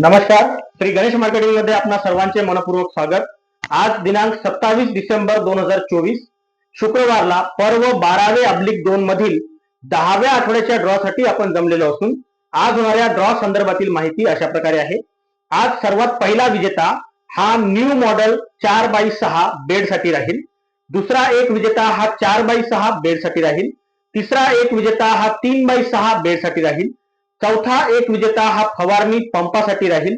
नमस्कार. श्री गणेश मार्केटिंगमध्ये आपणा सर्वांचे मनपूर्वक स्वागत. आज दिनांक सत्तावीस डिसेंबर दोन हजार चोवीस शुक्रवारला पर्व बारावे अब्लिक दोन मधील दहाव्या आठवड्याच्या ड्रॉ साठी आपण जमलेलो असून आज होणाऱ्या ड्रॉ संदर्भातील माहिती अशा प्रकारे आहे. आज सर्वात पहिला विजेता हा न्यू मॉडेल चार बाय सहा बेडसाठी राहील. दुसरा एक विजेता हा चार बाय सहा बेडसाठी राहील. तिसरा एक विजेता हा तीन बाय सहा बेडसाठी राहील. चौथा एक विजेता हा फवारणी पंपासाठी राहील.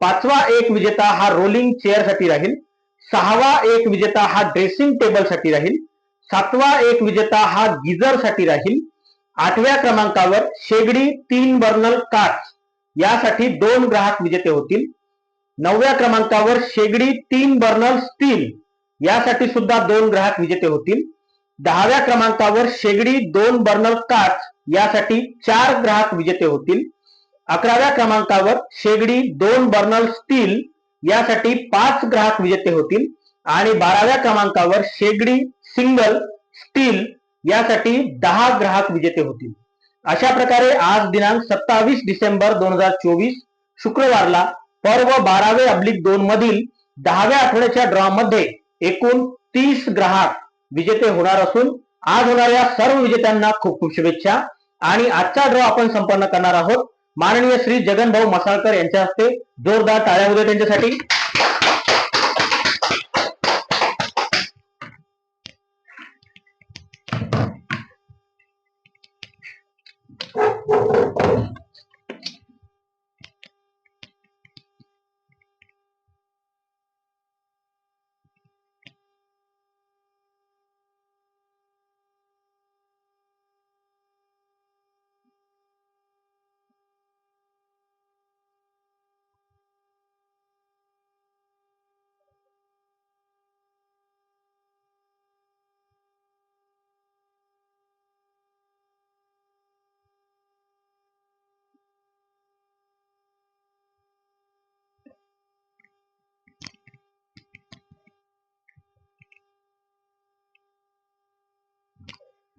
पाचवा एक विजेता हा रोलिंग चेअरसाठी राहील. सहावा एक विजेता हा ड्रेसिंग टेबलसाठी राहील. सातवा एक विजेता हा गिजरसाठी राहील. आठव्या क्रमांकावर शेगडी तीन बर्नल काच यासाठी दोन ग्राहक विजेते होतील. नवव्या क्रमांकावर शेगडी तीन बर्नल स्टील यासाठी सुद्धा दोन ग्राहक विजेते होतील. दहाव्या क्रमांकावर शेगडी दोन बर्नल काच यासाठी चार ग्राहक विजेते होतील. अकराव्या क्रमांकावर शेगडी दोन बर्नल स्टील यासाठी पाच ग्राहक विजेते होतील. आणि बाराव्या क्रमांकावर शेगडी सिंगल स्टील यासाठी दहा ग्राहक विजेते होतील. अशा प्रकारे आज दिनांक सत्तावीस डिसेंबर दोन हजार चोवीस शुक्रवारला पर्व बारावे अब्लिक दोन मधील दहाव्या आठवड्याच्या ड्रॉ मध्ये एकूण तीस ग्राहक विजेते होणार असून आज होणाऱ्या सर्व विजेत्यांना खूप खूप शुभेच्छा. आणि आजचा ड्रॉ आपण संपन्न करणार आहोत. माननीय श्री जगन भाऊ मसाळकर यांच्या हस्ते जोरदार टाळ्या होत्या त्यांच्यासाठी.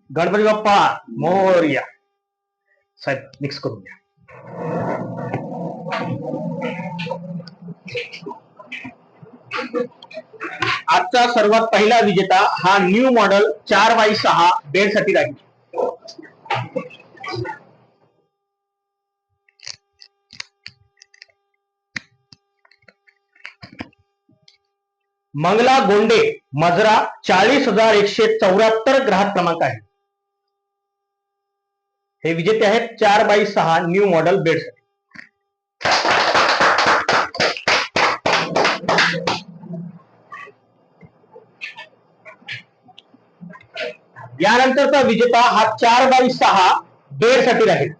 गणपती बाप्पा मोर्या. साहेब मिक्स करून घ्या. आजचा सर्वात पहिला विजेता हा न्यू मॉडेल चार बाय सहा बेडसाठी राहील. मंगला गोंडे मजरा चाळीस हजार एकशे चौऱ्याहत्तर ग्राहक क्रमांक आहे. हे विजेते आहेत, चार बाय सहा न्यू मॉडेल बेड यानंतरचा विजेता हा चार बाय सहा बेड साठी राहील.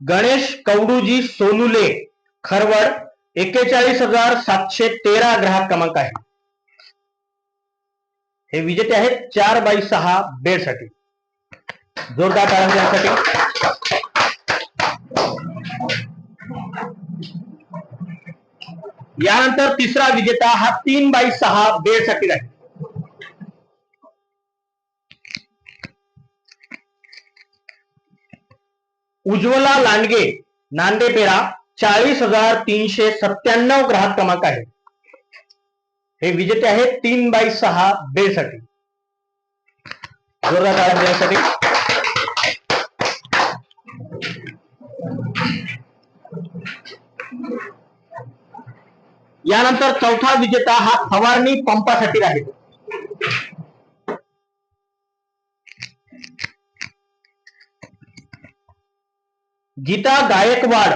गणेश, कवडूजी, सोनुले, खरवड एक्केचाळीस हज़ार सातशे तेरा ग्राहक क्रमांक हे विजेते आहेत चार बाय सहा बेड साठी जोरदार टाळ्या त्यांच्यासाठी यानंतर तिसरा विजेता हा तीन बाय सहा बेड साठी राहील. उज्ज्वला लांडगे, नांदेपेरा चाळीस हजार तीनशे सत्त्याण्णव ग्राहक क्रमांक आहे हे विजेते आहेत तीन बाय सहा बे साठी जोरदार टाळ्या देण्यासाठी. यानंतर चौथा विजेता हा फवारणी पंपासाठी राहील. गीता गायकवाड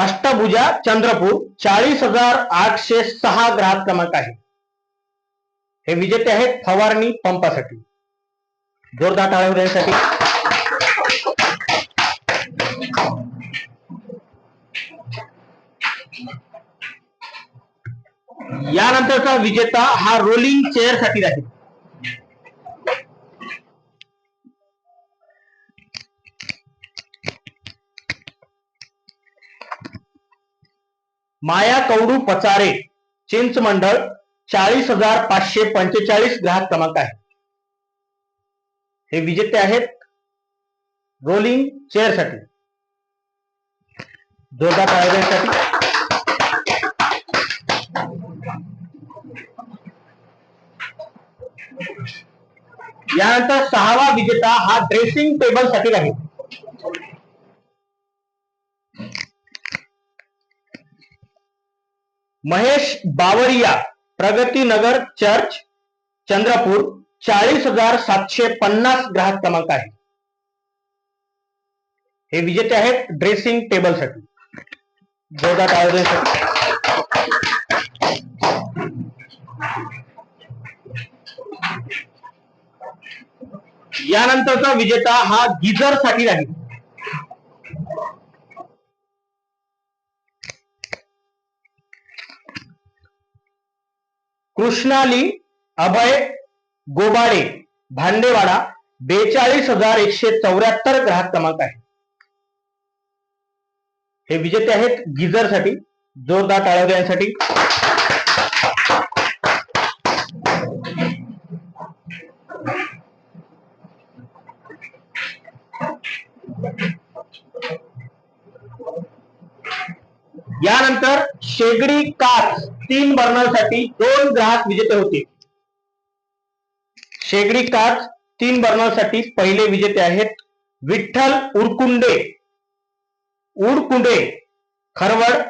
अष्टभुजा चंद्रपूर चाळीस हजार आठशे सहा ग्राहक क्रमांक आहे. हे विजेते आहेत फवारणी पंपासाठी. जोरदार टाळ्या देण्यासाठी यानंतरचा विजेता हा रोलिंग चेअरसाठी राहील. माया कवडू पचारे चिंच मंडळ चाळीस हजार पाचशे पंचेचाळीस ग्राहक क्रमांक आहे. हे विजेते आहेत रोलिंग चेअरसाठी. जोरदार टाळ्यांसाठी यानंतर सहावा विजेता हा ड्रेसिंग टेबलसाठी राहील. महेश बावरिया प्रगतीनगर चर्च चंद्रपूर चाळीस हजार सातशे पन्नास ग्राहक क्रमांक आहे. हे विजेते आहेत ड्रेसिंग टेबलसाठी जोरदार यानंतरचा विजेता हा गिझरसाठी राहील. कृष्णाली अभय गोबाडे भांडेवाडा बेचाळीस हजार एकशे चौऱ्याहत्तर ग्राहक क्रमांक आहे. हे विजेते आहेत गिझरसाठी जोरदार टाळ्या यानंतर शेगडी काच तीन बर्नरसाठी दोन ग्राहक विजेते होते. शेगडी काच तीन बर्नरसाठी पहिले विजेते आहेत विठ्ठल उरकुंडे उडकुंडे खरवड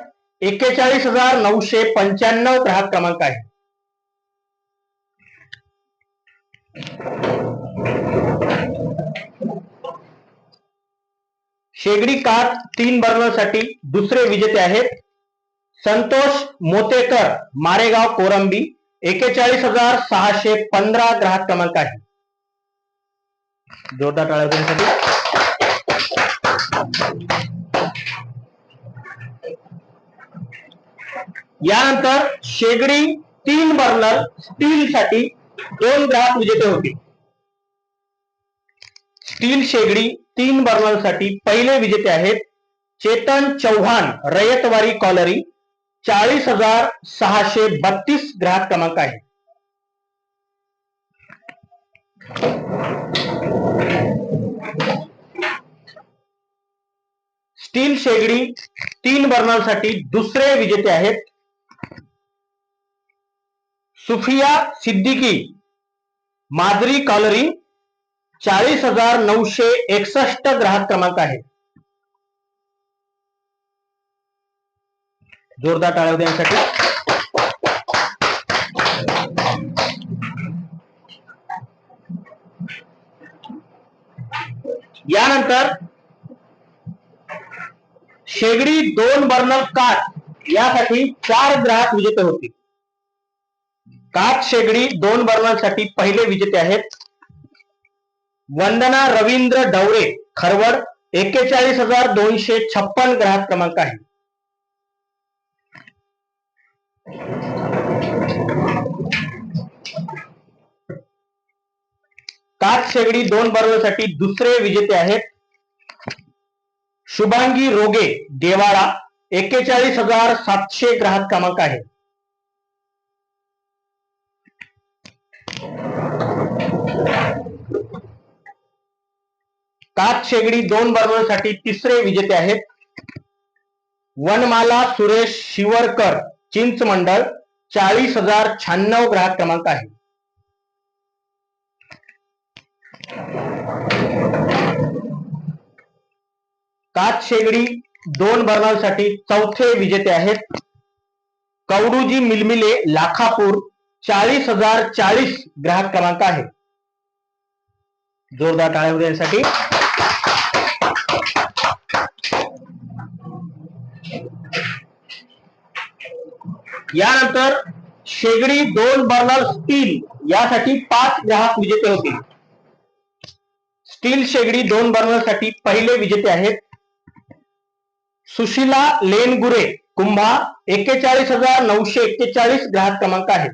एक्केचाळीस हजार नऊशे पंच्याण्णव ग्राहक क्रमांक आहे. शेगडी काच तीन बर्नरसाठी दुसरे विजेते आहेत. संतोष मोतेकर, मारेगाव, कोरंबी, एकेचाळीस हज़ार सहाशे पंधरा ग्राहक क्रमांक आहे. जोरदार देण्यासाठी यानंतर शेगडी तीन बर्नर स्टील साठी दोन ग्राहक विजेते होते. स्टील शेगडी तीन बर्नर पहिले विजेते आहेत चेतन चौहान रयतवारी कॉलरी चाळीस हजार सहाशे बत्तीस ग्राहक क्रमांक आहे. स्टील शेगडी तीन बर्नरसाठी दुसरे विजेते आहेत. सुफिया सिद्दीकी माजरी कॉलरी चाळीस हजार नऊशे एकसष्ट ग्राहक क्रमांक आहे. जोरदार टाळ्या देण्यासाठी यानंतर शेगडी दोन बर्नर काच यासाठी चार ग्राहक विजेते होते. काच शेगडी दोन बर्नरसाठी पहिले विजेते आहेत. वंदना रवींद्र डवरे खरवड एक्केचाळीस हजार दोनशे छप्पन ग्राहक क्रमांक आहे. काच शेगडी दोन बरोबरसाठी दुसरे विजेते आहेत. शुभांगी रोगे देवाळा एक्केचाळीस हजार सातशे ग्राहक क्रमांक आहे. काच शेगडी दोन बर्नरसाठी तिसरे विजेते आहेत. वनमाला सुरेश शिवरकर चिंचमंडळ चाळीस हजार शहाण्णव ग्राहक क्रमांक आहे. काच शेगडी दोन बर्नरसाठी चौथे विजेते आहेत. कवडूजी मिलमिले लाखापूर चाळीस हजार चाळीस ग्राहक क्रमांक आहे. जोरदार टाळ्या देण्यासाठी यानंतर शेगडी दोन बर्नर स्टील यासाठी पाच ग्राहक विजेते होते. स्टील शेगडी दोन बर्नरसाठी पहिले विजेते आहेत सुशिला लेनगुरे कुंभा एक्केचाळीस हजार नऊशे एक्केचाळीस ग्राहक क्रमांक आहे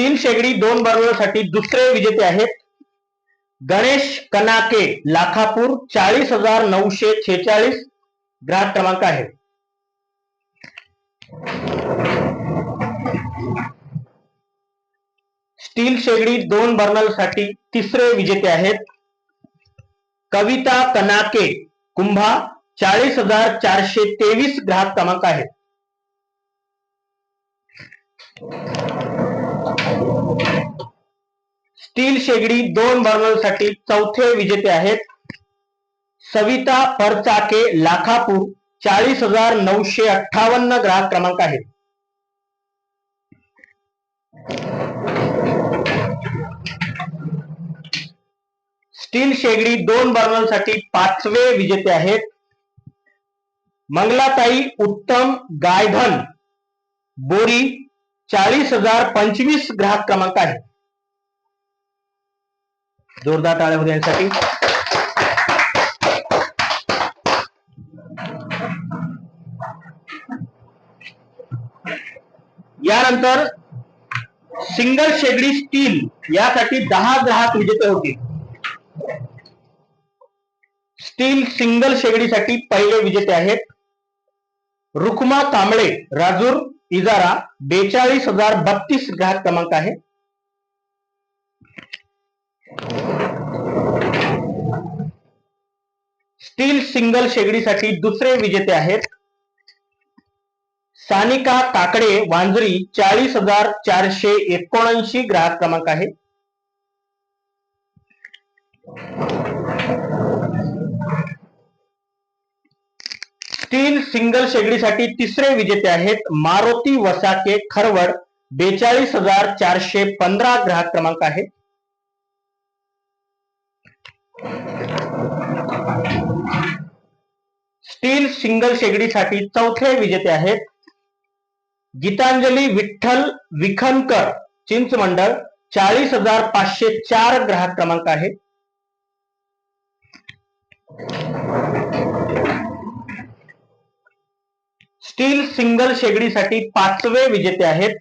स्टील शेगडी दोन बर्नरसाठी दुसरे विजेते आहेत. गणेश कनाके लाखापूर चाळीस हजार नऊशे छेचाळीस ग्राहक क्रमांक आहे. स्टील शेगडी दोन बर्नलसाठी तिसरे विजेते आहेत. कविता कनाके कुंभा चाळीस हजार चारशे तेवीस ग्राहक क्रमांक आहेत. स्टील शेगडी दोन बर्नलसाठी चौथे विजेते आहेत. सविता परचाके लाखापूर चाळीस हजार नऊशे अठ्ठावन्न ग्राहक क्रमांक आहे स्टील शेगडी दोन बर्नलसाठी पाचवे विजेते आहेत. मंगलाताई उत्तम गायधन बोरी चाळीस हजार पंचवीस ग्राहक क्रमांक आहे जोरदार टाळ्या होत्या यानंतर सिंगल शेगडी स्टील यासाठी दहा ग्राहक विजेते होतील. स्टील सिंगल शेगडीसाठी पहिले विजेते आहेत. रुक्मा कांबळे राजूर इजारा बेचाळीस हजार बत्तीस ग्राहक क्रमांक आहे. स्टील सिंगल शेगडीसाठी दुसरे विजेते आहेत. सानिका काकडे वांजरी चाळीस हजार चारशे एकोणऐंशी ग्राहक क्रमांक आहे. स्टील सिंगल शेगडीसाठी तिसरे विजेते आहेत मारुती वसाके खरवड बेचाळीस हजार चारशे पंधरा ग्राहक क्रमांक आहे. स्टील सिंगल शेगडीसाठी चौथे विजेते आहेत. गीतांजली विठ्ठल विखनकर चिंचमंडळ चाळीस हजार पाचशे चार ग्राहक क्रमांक आहे स्टील सिंगल शेगडीसाठी पाचवे विजेते आहेत.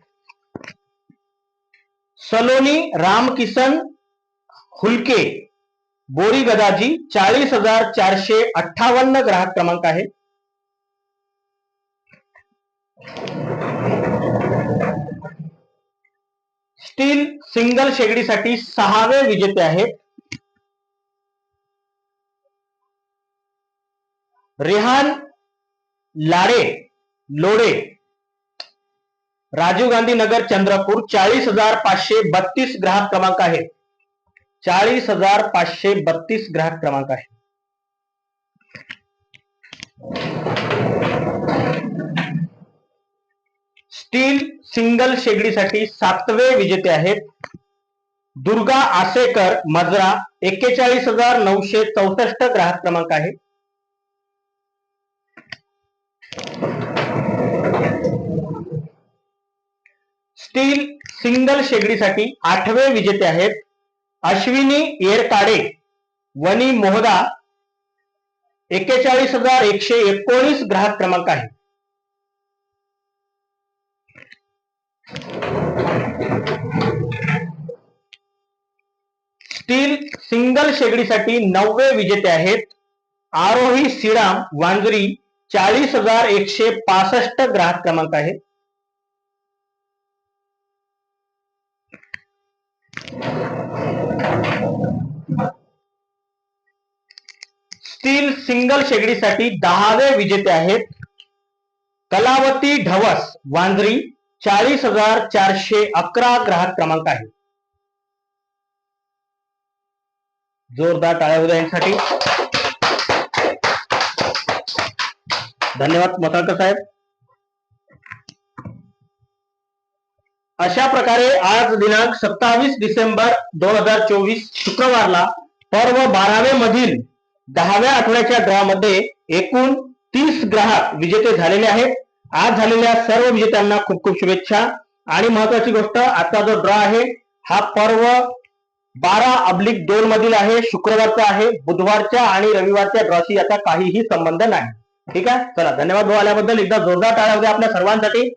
सलोनी रामकिसन हुलके बोरी गदाजी चाळीस हज़ार चारशे अठ्ठावन्न ग्राहक क्रमांक आहे. स्टील सिंगल शेगडीसाठी सहावे विजेते आहेत. रेहान लाडे, लोडे, राजीव गांधी नगर, चंद्रपूर, चाळीस हज़ार पाचशे बत्तीस ग्राहक क्रमांक आहे. चाळीस हजार पाचशे बत्तीस ग्राहक क्रमांक आहे. स्टील सिंगल शेगडीसाठी सातवे विजेते आहेत. दुर्गा आसेकर मजरा एक्केचाळीस हजार नऊशे चौसष्ट ग्राहक क्रमांक आहे. स्टील सिंगल शेगडीसाठी आठवे विजेते आहेत. अश्विनी येरकाडे, वनी मोहदा, एक्केचाळीस हज़ार एकशे एकोणीस ग्राहक क्रमांक आहे. स्टील सिंगल शेगडीसाठी नववे विजेते आहेत. आरोही श्रीराम वांजरी, चाळीस हज़ार एकशे पासष्ट ग्राहक क्रमांक आहे. स्टील सिंगल शेगडीसाठी दहावे विजेते आहेत. कलावती ढवस वांजरी चाळीस हजार चारशे अकरा ग्राहक क्रमांक आहे. जोरदार टाळ्या यांसाठी धन्यवाद मसाळकर साहेब. अशा प्रकारे आज दिनांक सत्तावीस डिसेंबर दोन हजार चोवीस शुक्रवारला पर्व बारावे मधील दहाव्या आठवड्याच्या ड्रॉमध्ये एकूण तीस ग्राहक विजेते झालेले आहेत. आज झालेल्या सर्व विजेत्यांना खूप खूप शुभेच्छा. आणि महत्वाची गोष्ट आजचा जो ड्रॉ आहे हा पर्व बारा अब्लिक दोन मधील आहे. शुक्रवारचा आहे बुधवारच्या आणि रविवारच्या ड्रॉशी याचा काहीही संबंध नाही. ठीक आहे? चला धन्यवाद भाऊ आल्याबद्दल. एकदा जोरदार टाळ्या होत्या आपल्या सर्वांसाठी.